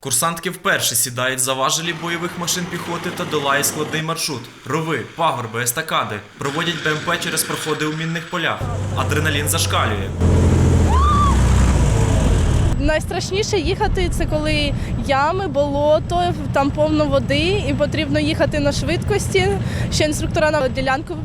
Курсантки вперше сідають за важелі бойових машин піхоти та долає складний маршрут. Рови, пагорби, естакади. Проводять БМП через проходи у мінних полях. Адреналін зашкалює. Найстрашніше їхати це коли ями, болото, там повно води, і потрібно їхати на швидкості. Ще інструктора на ділянку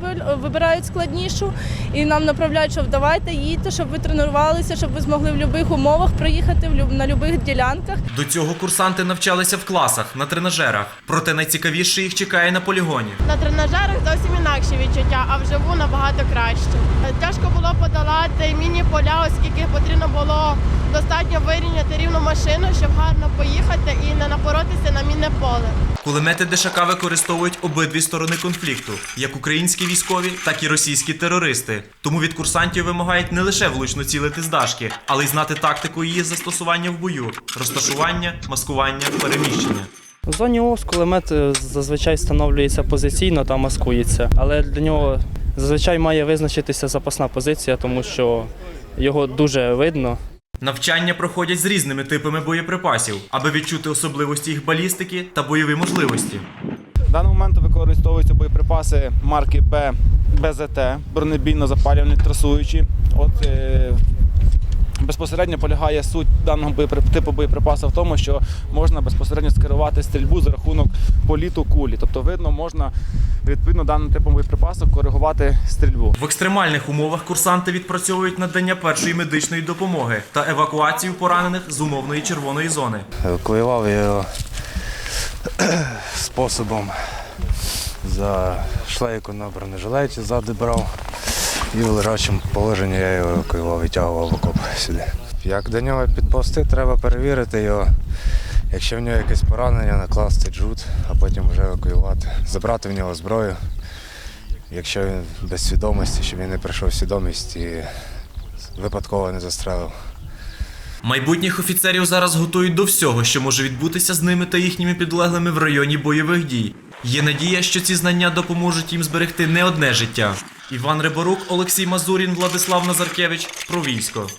вибирають складнішу, і нам направляють, що давайте їдьте, щоб ви тренувалися, щоб ви змогли в будь-яких умовах проїхати в на будь-яких ділянках. До цього курсанти навчалися в класах, на тренажерах. Проте найцікавіше їх чекає на полігоні. На тренажерах зовсім інакші відчуття, а вживу набагато краще. Тяжко було подолати міні-поля, оскільки потрібно було достатньо вирівняти рівну машину, щоб гарно поїхати і не напоротися на мінне поле. Кулемети ДШК використовують обидві сторони конфлікту, як українські військові, так і російські терористи. Тому від курсантів вимагають не лише влучно цілити з дашки, але й знати тактику її застосування в бою, розташування, маскування, переміщення. У зоні ОС кулемет е, зазвичай встановлюється позиційно та маскується, але для нього зазвичай має визначитися запасна позиція, тому що його дуже видно. Навчання проходять з різними типами боєприпасів, аби відчути особливості їх балістики та бойові можливості. В даний момент використовуються боєприпаси марки Б БЗТ, бронебійно-запалювальні трасуючі. От е, безпосередньо полягає суть даного типу боєприпасу в тому, що можна безпосередньо скерувати стрільбу за рахунок політу кулі. Тобто, видно, можна відповідно даним типом боєприпасу коригувати стрільбу. В екстремальних умовах курсанти відпрацьовують надання першої медичної допомоги та евакуацію поранених з умовної червоної зони. Евакуював я його способом за шлейку на бронежилеті ззади брав і в лежачому положенні я його витягував в окоп сюди. Як до нього підповзти, треба перевірити його. Якщо в нього якесь поранення, накласти джут, а потім вже евакуювати, забрати в нього зброю. Якщо він без свідомості, щоб він не прийшов свідомість і випадково не застрелив. Майбутніх офіцерів зараз готують до всього, що може відбутися з ними та їхніми підлеглими в районі бойових дій. Є надія, що ці знання допоможуть їм зберегти не одне життя. Іван Риборук, Олексій Мазурін, Владислав Назаркевич про військо.